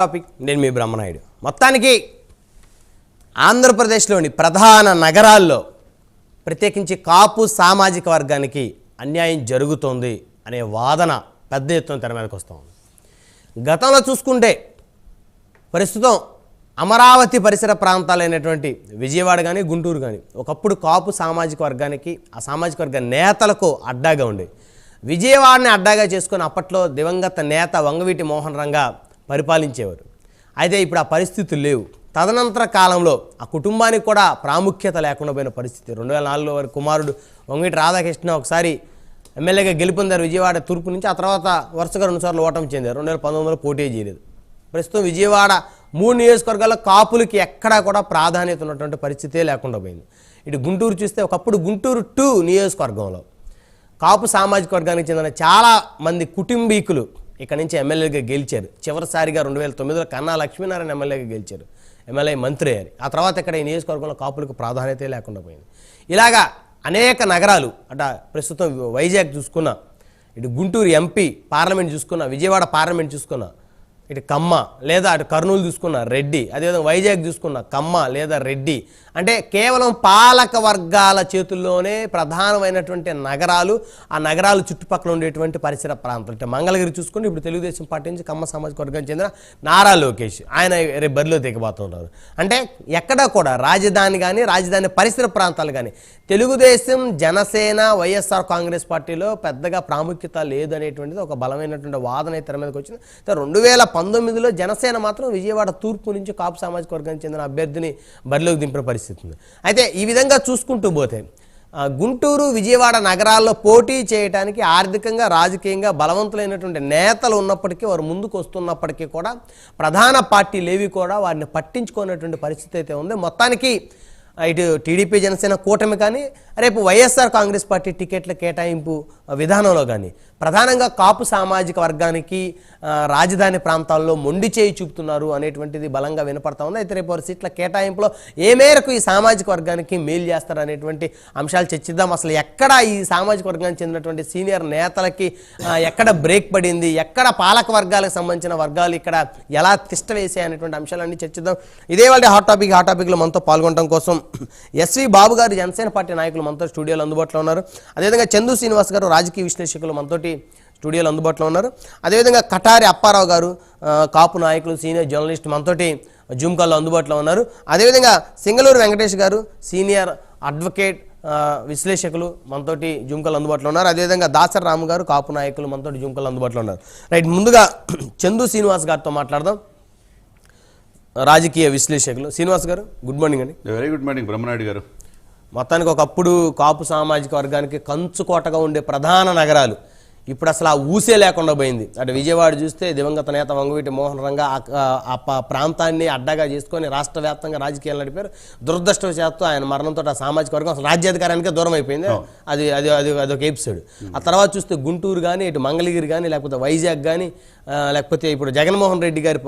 Topic నేను మీ బ్రహ్మనాయుడు. మొత్తానికి ఆంధ్రప్రదేశ్లోని ప్రధాన నగరాల్లో ప్రత్యేకించి కాపు సామాజిక వర్గానికి అన్యాయం జరుగుతోంది అనే వాదన పెద్ద ఎత్తున తెర మీదకి వస్తుంది. గతంలో చూసుకుంటే ప్రస్తుతం అమరావతి పరిసర ప్రాంతాలైనటువంటి విజయవాడ కానీ గుంటూరు కానీ ఒకప్పుడు కాపు సామాజిక వర్గానికి ఆ సామాజిక వర్గ నేతలకు అడ్డాగా ఉండేవి విజయవాడని అడ్డాగా చేసుకుని అప్పట్లో దివంగత నేత వంగవీటి మోహన్ రంగా పరిపాలించేవారు. అయితే ఇప్పుడు ఆ పరిస్థితులు లేవు. తదనంతర కాలంలో ఆ కుటుంబానికి కూడా ప్రాముఖ్యత లేకుండా పోయిన పరిస్థితి. రెండు వేల నాలుగులో వారి కుమారుడు వంగవీటి రాధాకృష్ణ ఒకసారి ఎమ్మెల్యేగా గెలుపొందారు విజయవాడ తూర్పు నుంచి. ఆ తర్వాత వరుసగా రెండుసార్లు ఓటమి చెందారు. రెండు వేల పంతొమ్మిదిలో పోటీ చేయలేదు. ప్రస్తుతం విజయవాడ మూడు నియోజకవర్గాల్లో కాపులకి ఎక్కడా కూడా ప్రాధాన్యత ఉన్నటువంటి పరిస్థితే లేకుండా పోయింది. ఇటు గుంటూరు చూస్తే ఒకప్పుడు గుంటూరు టూ నియోజకవర్గంలో కాపు సామాజిక వర్గానికి చెందిన చాలా మంది కుటుంబీకులు ఇక్కడ నుంచి ఎమ్మెల్యేగా గెలిచారు. చివరిసారిగా రెండు వేల తొమ్మిదిలో కన్నా లక్ష్మీనారాయణ ఎమ్మెల్యేగా గెలిచారు. ఎమ్మెల్యే మంత్రి అయ్యారు. ఆ తర్వాత ఇక్కడ ఈ నియోజకవర్గంలో కాపులకు ప్రాధాన్యత లేకుండా పోయింది. ఇలాగా అనేక నగరాలు అట ప్రస్తుతం వైజాగ్ చూసుకున్నా ఇటు గుంటూరు ఎంపీ పార్లమెంట్ చూసుకున్నా విజయవాడ పార్లమెంట్ చూసుకున్నా ఇటు కమ్మ లేదా అటు కర్నూలు చూసుకున్న రెడ్డి అదేవిధంగా వైజాగ్ చూసుకున్న కమ్మ లేదా రెడ్డి. అంటే కేవలం పాలక వర్గాల చేతుల్లోనే ప్రధానమైనటువంటి నగరాలు ఆ నగరాలు చుట్టుపక్కల ఉండేటువంటి పరిసర ప్రాంతాలు. అంటే మంగళగిరి చూసుకుంటే ఇప్పుడు తెలుగుదేశం పార్టీ నుంచి కమ్మ సామాజిక వర్గానికి చెందిన నారా లోకేష్. ఆయన రేపు బరిలో దిగబోతున్నారు. అంటే ఎక్కడా కూడా రాజధాని కానీ రాజధాని పరిసర ప్రాంతాలు కానీ తెలుగుదేశం జనసేన వైఎస్ఆర్ కాంగ్రెస్ పార్టీలో పెద్దగా ప్రాముఖ్యత లేదనేటువంటిది ఒక బలమైనటువంటి వాదన తెర మీదకి వచ్చింది. రెండు వేల పంతొమ్మిదిలో జనసేన మాత్రం విజయవాడ తూర్పు నుంచి కాపు సామాజిక వర్గానికి చెందిన అభ్యర్థిని బరిలోకి దింపిన పరిస్థితి ఉంది అయితే ఈ విధంగా చూసుకుంటూ పోతే గుంటూరు విజయవాడ నగరాల్లో పోటీ చేయడానికి ఆర్థికంగా రాజకీయంగా బలవంతులైనటువంటి నేతలు ఉన్నప్పటికీ వారు ముందుకు వస్తున్నప్పటికీ కూడా ప్రధాన పార్టీలు ఏవి కూడా వారిని పట్టించుకునేటువంటి పరిస్థితి అయితే ఉంది. మొత్తానికి ఇటు టీడీపీ జనసేన కూటమి కానీ రేపు వైఎస్ఆర్ కాంగ్రెస్ పార్టీ టికెట్ల కేటాయింపు విధానంలో కానీ ప్రధానంగా కాపు సామాజిక వర్గానికి రాజధాని ప్రాంతాల్లో మొండి చేయి చూపుతున్నారు అనేటువంటిది బలంగా వినపడతా ఉంది. అయితే రేపు వారి సీట్ల కేటాయింపులో ఏ మేరకు ఈ సామాజిక వర్గానికి మేలు చేస్తారు అనేటువంటి అంశాలు చర్చిద్దాం. అసలు ఎక్కడ ఈ సామాజిక వర్గానికి చెందినటువంటి సీనియర్ నేతలకి ఎక్కడ బ్రేక్ పడింది ఎక్కడ పాలక వర్గాలకు సంబంధించిన వర్గాలు ఇక్కడ ఎలా తిష్ట వేసాయి అనేటువంటి అంశాలన్నీ చర్చిద్దాం. ఇదే వాళ్ళ హాట్ టాపిక్ హాట్ టాపిక్లో మనతో పాల్గొనడం కోసం ఎస్వి బాబు గారు జనసేన పార్టీ నాయకులు మనతో స్టూడియోలో అందుబాటులో ఉన్నారు. అదేవిధంగా చందు శ్రీనివాస్ గారు రాజకీయ విశ్లేషకులు మనతోటి స్టూడియోలో అందుబాటులో ఉన్నారు. అదేవిధంగా కటారి అప్పారావు గారు కాపు నాయకులు సీనియర్ జర్నలిస్ట్ మనతోటి జూమ్ కాల్లో అందుబాటులో ఉన్నారు. అదేవిధంగా సింగళూరు వెంకటేష్ గారు సీనియర్ అడ్వకేట్ విశ్లేషకులు మనతోటి జుంకలు అందుబాటులో ఉన్నారు. అదేవిధంగా దాసర్ రాము గారు కాపు నాయకులు మనతోటి జుంకలు అందుబాటులో ఉన్నారు. రైట్ ముందుగా చందు శ్రీనివాస్ గారితో మాట్లాడదాం. రాజకీయ విశ్లేషకులు. శ్రీనివాస్ గారు గుడ్ మార్నింగ్ అండి. Very good morning Brahmanaidu garu. మొత్తానికి ఒకప్పుడు కాపు సామాజిక వర్గానికి కంచుకోటగా ఉండే ప్రధాన నగరాలు ఇప్పుడు అసలు ఆ ఊసే లేకుండా పోయింది. అటు విజయవాడ చూస్తే దివంగత నేత వంగవీటి మోహన్ రంగా ఆ- ప్రాంతాన్ని అడ్డగా చేసుకొని రాష్ట్ర వ్యాప్తంగా రాజకీయాలు నడిపారు. దురదృష్టవశాత్తు ఆయన మరణంతో ఆ సామాజిక వర్గం అసలు రాజ్యాధికారానికే దూరం అయిపోయింది. అది అది అది అదొక ఎపిసోడ్. ఆ తర్వాత చూస్తే గుంటూరు కానీ ఇటు మంగళగిరి కానీ లేకపోతే వైజాగ్ కానీ లేకపోతే ఇప్పుడు జగన్మోహన్ రెడ్డి గారి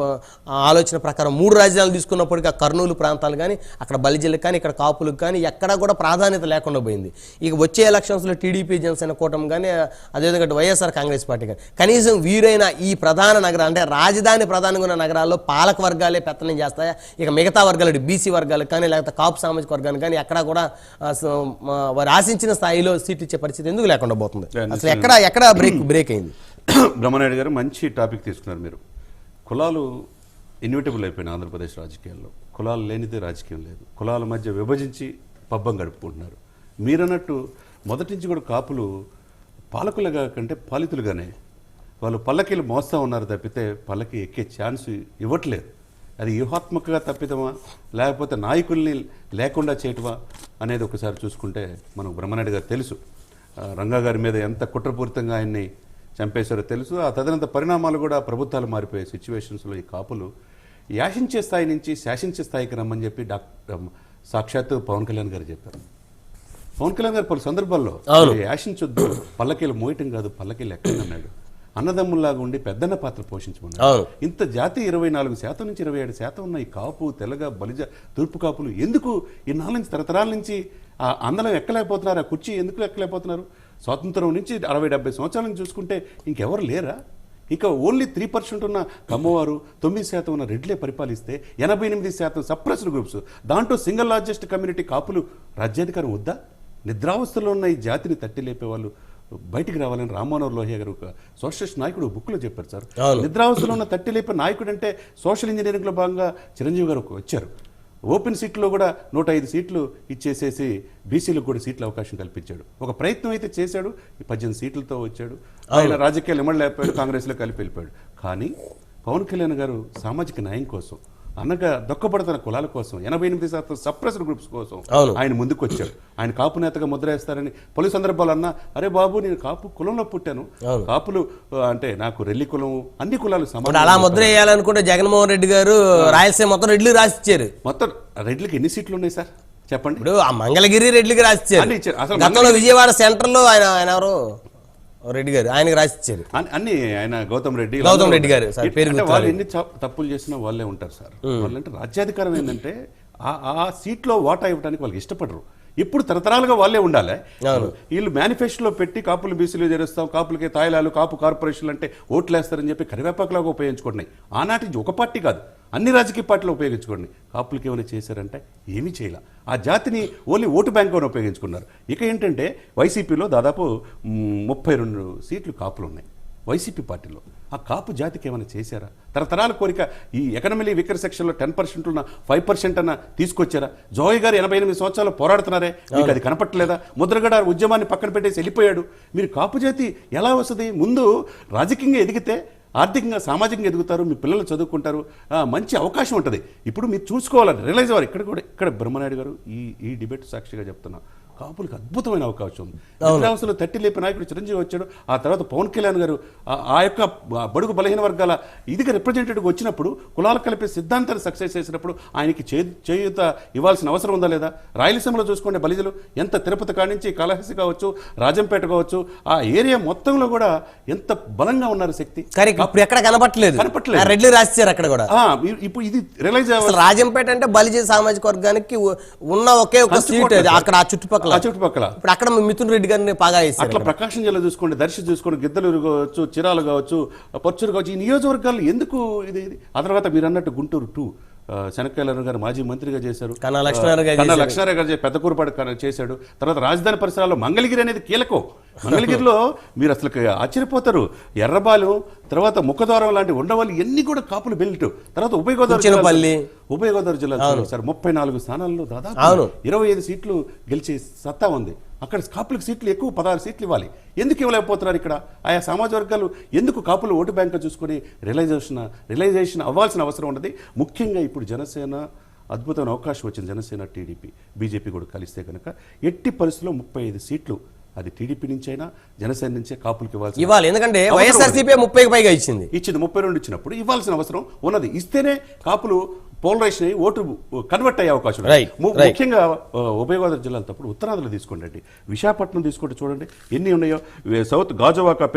ఆలోచన ప్రకారం మూడు రాజధానులు తీసుకున్నప్పటికీ ఆ కర్నూలు ప్రాంతాలు కానీ అక్కడ బలిజిల్లకు కానీ ఇక్కడ కాపులకు కానీ ఎక్కడా కూడా ప్రాధాన్యత లేకుండా పోయింది. ఇక వచ్చే ఎలక్షన్స్లో టీడీపీ జనసేన కూటమి కానీ అదేవిధంగా వైఎస్ఆర్ కాంగ్రెస్ పార్టీ కానీ కనీసం వీరైన ఈ ప్రధాన నగరాలు అంటే రాజధాని ప్రధానంగా ఉన్న నగరాల్లో పాలక వర్గాలే పెత్తనం చేస్తాయా? ఇక మిగతా వర్గాలు బీసీ వర్గాలకు కానీ లేకపోతే కాపు సామాజిక వర్గానికి కానీ ఎక్కడా కూడా వారు ఆశించిన స్థాయిలో సీట్ ఇచ్చే పరిస్థితి ఎందుకు లేకుండా పోతుంది? అసలు ఎక్కడ ఎక్కడ బ్రేక్ బ్రేక్ అయింది? బ్రహ్మనాయుడు గారు మంచి టాపిక్ తీసుకున్నారు మీరు. కులాలు ఇన్విటబుల్ అయిపోయినాయి ఆంధ్రప్రదేశ్ రాజకీయాల్లో. కులాలు లేనిదే రాజకీయం లేదు. కులాల మధ్య విభజించి పబ్బం గడుపుకుంటున్నారు. మీరన్నట్టు మొదటి నుంచి కూడా కాపులు పాలకులుగా కంటే పాలితులుగానే వాళ్ళు పల్లకీలు మోస్తూ ఉన్నారు తప్పితే పల్లకి ఎక్కే ఛాన్స్ ఇవ్వట్లేదు. అది వ్యూహాత్మకంగా తప్పిదమా? లేకపోతే నాయకుల్ని లేకుండా చేయటమా? అనేది ఒకసారి చూసుకుంటే మనకు బ్రహ్మనాయుడు గారు తెలుసు. రంగా గారి మీద ఎంత కుట్రపూరితంగా ఆయన్ని చంపేశారో తెలుసు. ఆ తదనంత పరిణామాలు కూడా ప్రభుత్వాలు మారిపోయే సిచ్యువేషన్స్లో ఈ కాపులు యాశించే స్థాయి నుంచి శాసించే స్థాయికి రమ్మని చెప్పి డాక్టర్ సాక్షాత్తు పవన్ కళ్యాణ్ గారు చెప్పారు. పవన్ కళ్యాణ్ గారు పలు సందర్భాల్లో. "మీరు యాశించొద్దు పల్లకీలు మోయటం కాదు పల్లకీలు ఎక్కండి అన్నాడు. అన్నదమ్ముల్లాగా ఉండి పెద్దన్న పాత్ర పోషించమన్నాడు. అవును. ఇంత జాతి ఇరవై నాలుగు శాతం నుంచి ఇరవై ఏడు శాతం ఉన్న ఈ కాపు తెలగ బలిజ తూర్పు కాపులు ఎందుకు ఈ నాలుగు నుంచి తరతరాల నుంచి ఆ అందరం ఎక్కలేకపోతున్నారు ఆ కుర్చీ ఎందుకు ఎక్కలేకపోతున్నారు? స్వాతంత్రం నుంచి అరవై డెబ్బై సంవత్సరాల నుంచి చూసుకుంటే ఇంకెవరు లేరా? ఇక ఓన్లీ త్రీ పర్సెంట్ ఉన్న కమ్మవారు తొమ్మిది శాతం ఉన్న రెడ్లే పరిపాలిస్తే ఎనభై ఎనిమిది శాతం సప్రెస్డ్ గ్రూప్స్. దాంట్లో సింగిల్ లార్జెస్ట్ కమ్యూనిటీ కాపులు రాజ్యాధికారం వద్దా? నిద్రావస్థలో ఉన్న ఈ జాతిని తట్టి లేపే వాళ్ళు బయటికి రావాలని రామ్మోహన్ లోహియా గారు ఒక సోషలిస్ట్ నాయకుడు బుక్లో చెప్పారు సార్. నిద్రావస్థలో ఉన్న తట్టి లేపే నాయకుడు అంటే సోషల్ ఇంజనీరింగ్లో భాగంగా చిరంజీవి గారు వచ్చారు. ఓపెన్ సీట్లో కూడా నూట ఐదు సీట్లు ఇచ్చేసేసి బీసీలకు కూడా సీట్ల అవకాశం కల్పించాడు. ఒక ప్రయత్నం అయితే చేశాడు పద్దెనిమిది సీట్లతో వచ్చాడు. ఆయన రాజకీయాలు ఇమ్మడలేకపోయాడు కాంగ్రెస్లో కలిపి వెళ్ళిపోయాడు. కానీ పవన్ కళ్యాణ్ గారు సామాజిక న్యాయం కోసం అనగా దొక్కబడుతున్న కులాల కోసం ఎనభై ఎనిమిది శాతం సప్రెస్డ్ గ్రూప్స్ కోసం. ఆయన ముందుకు వచ్చాడు ఆయన కాపు నేతగా ముద్ర వేస్తారని పలు సందర్భాలు అన్నా అరే బాబు నేను కాపు కులంలో పుట్టాను. కాపులు అంటే నాకు రెల్లి కులం అన్ని కులాలు సమానం అలా ముద్ర వేయాలనుకుంటే జగన్మోహన్ రెడ్డి గారు రాయలసీమ మొత్తం రెడ్లు రాసిచ్చారు. మొత్తం రెడ్లకి ఎన్ని సీట్లు ఉన్నాయి సార్? చెప్పండి. ఇప్పుడు ఆ మంగళగిరి రెడ్డికి రాసిచ్చారు. అసలు గతంలో విజయవాడ సెంటర్లో ఆయన ఆయన ఎవరు? రెడ్డి గారు ఆయనకి రాసిచ్చారు. అన్ని- ఆయన గౌతమ్ రెడ్డి గౌతమ్ రెడ్డి గారు, సార్, పేరు వాళ్ళు. ఎన్ని తప్పులు చేసినా వాళ్ళే ఉంటారు సార్. వాళ్ళంటే రాజ్యాధికారం ఏంటంటే ఆ- ఆ సీట్లో వాటా ఇవ్వడానికి వాళ్ళకి ఇష్టపడరు. ఇప్పుడు తరతరాలుగా వాళ్ళే ఉండాలి. వీళ్ళు మేనిఫెస్టోలో పెట్టి కాపులు బీసీలు చేరుస్తాం కాపులకి తాయిలాలు కాపు కార్పొరేషన్లు అంటే ఓట్లు వేస్తారని చెప్పి కరివేపాకులాగా ఉపయోగించుకుంటున్నాయి. ఆనాటి ఒక పార్టీ కాదు అన్ని రాజకీయ పార్టీలు ఉపయోగించుకోండి. కాపులకి ఏమైనా చేశారంటే ఏమీ చేయలే. ఆ జాతిని ఓన్లీ ఓటు బ్యాంక్ అని ఉపయోగించుకున్నారు. ఇక ఏంటంటే వైసీపీలో దాదాపు ముప్పై రెండు సీట్లు కాపులు ఉన్నాయి. వైసీపీ పార్టీలో. ఆ కాపు జాతికి ఏమైనా చేశారా? తరతరాల కోరిక ఈ ఎకనమీ వికర్ సెక్షన్లో టెన్ పర్సెంట్ ఉన్న ఫైవ్ పర్సెంట్ అన్న తీసుకొచ్చారా? జోయ్ గారు ఎనభై ఎనిమిది సంవత్సరాలు పోరాడుతున్నారే? మీకు అది కనపట్టలేదా? ముద్రగడ ఉద్యమాన్ని పక్కన పెట్టేసి వెళ్ళిపోయాడు. మీరు కాపు జాతి ఎలా వస్తుంది ముందు రాజకీయంగా ఎదిగితే ఆర్థికంగా సామాజికంగా ఎదుగుతారు మీ పిల్లలు చదువుకుంటారు ఆ, మంచి అవకాశం ఉంటుంది. ఇప్పుడు మీరు చూసుకోవాలని రియలైజ్ అవ్వాలి. ఇక్కడ కూడా ఇక్కడ బ్రహ్మనాయుడు గారు ఈ ఈ డిబేట్ సాక్షిగా చెప్తున్నా. కాపులకు అద్భుతమైన అవకాశం ఉంది. నిద్రావస్థలో తట్టి లేపి నాయకుడు చిరంజీవి వచ్చాడు. ఆ తర్వాత పవన్ కళ్యాణ్ గారు ఆ- యొక్క బడుగు బలహీన వర్గాల ఇదిగా రిప్రజెంటేటివ్ వచ్చినప్పుడు కులాలు కలిపే సిద్ధాంతాన్ని సక్సెస్ చేసినప్పుడు ఆయనకి చేయూత ఇవ్వాల్సిన అవసరం ఉందా లేదా? రాయలసీమలో చూసుకోండి బలిజలు. ఎంత తిరుపతి కాడి నుంచి కాళహస్తి కావచ్చు రాజంపేట కావచ్చు ఆ ఏరియా మొత్తంలో కూడా ఎంత బలంగా ఉన్నారు శక్తి. ఇప్పుడు ఎక్కడ కనపట్లేదు కనపట్లేదు. రెడ్లు రాసిచ్చారు అక్కడ కూడా. ఇప్పుడు ఇది రియలైజ్ అసలు రాజంపేట అంటే బలిజీ సామాజిక వర్గానికి ఉన్న ఒకే ఒక సీట్ అక్కడ ఆ చుట్టుపక్కల ఆ చుట్టుపక్కల. ఇప్పుడు అక్కడ మిథున్ రెడ్డి గారిని పాగా వేశారు అట్లా ప్రకాశం జిల్లా చూసుకోండి దర్శి చూసుకోండి గిద్దలూరు కావచ్చు చిరాలు కావచ్చు పర్చూరు కావచ్చు ఈ నియోజకవర్గాలు ఎందుకు ఇది? ఆ తర్వాత మీరు అన్నట్టు గుంటూరు టూ శనక్కాయల గారు మాజీ మంత్రిగా చేశారు. కన్నా లక్ష్మీనారాయణ గారు కన్నా లక్ష్మీనారాయణ గారు పెద్ద కూరపాటు కన్నా చేశాడు. తర్వాత రాజధాని పరిసరాల్లో మంగళగిరి అనేది కీలకం. మంగళగిరిలో మీరు అసలు ఆశ్చర్యపోతారు. ఎర్రబాలు తర్వాత ముఖద్వారం లాంటి ఉండవల్లి ఎన్ని కూడా కాపులు బెల్ట్. తర్వాత ఉభయ గోదావరి. ఉభయ గోదావరి జిల్లా సార్. ముప్పై నాలుగు స్థానాల్లో దాదాపు. ఇరవై ఐదు సీట్లు గెలిచే సత్తా ఉంది. అక్కడ కాపులకు సీట్లు ఎక్కువ పదహారు సీట్లు ఇవ్వాలి. ఎందుకు ఇవ్వలేకపోతున్నారు ఇక్కడ? ఆయా సమాజ వర్గాలు ఎందుకు కాపులు ఓటు బ్యాంక్ చూసుకొని రియలైజేషన్ రియలైజేషన్ అవ్వాల్సిన అవసరం ఉన్నది? ముఖ్యంగా ఇప్పుడు జనసేన అద్భుతమైన అవకాశం వచ్చింది. జనసేన టీడీపీ బీజేపీ కూడా కలిస్తే కనుక ఎట్టి పరిస్థితుల్లో ముప్పై ఐదు సీట్లు అది టీడీపీ నుంచి అయినా జనసేన నుంచే కాపులకు ఇవ్వాల్సిన ఇవ్వాలి. ఎందుకంటే వైఎస్ఆర్సీపీ ముప్పైకి పైగా ఇచ్చింది. ఇచ్చింది ముప్పై రెండు ఇచ్చినప్పుడు ఇవ్వాల్సిన అవసరం ఉన్నది. ఇస్తేనే కాపులు పోలరైజేషన్ అయ్యి ఓటు కన్వర్ట్ అయ్యే అవకాశం. ముఖ్యంగా ఉభయ గోదావరి జిల్లాలో తప్పుడు ఉత్తరాంధ్రలో తీసుకోండి విశాఖపట్నం తీసుకుంటే చూడండి ఎన్ని ఉన్నాయో. సౌత్ గాజువాక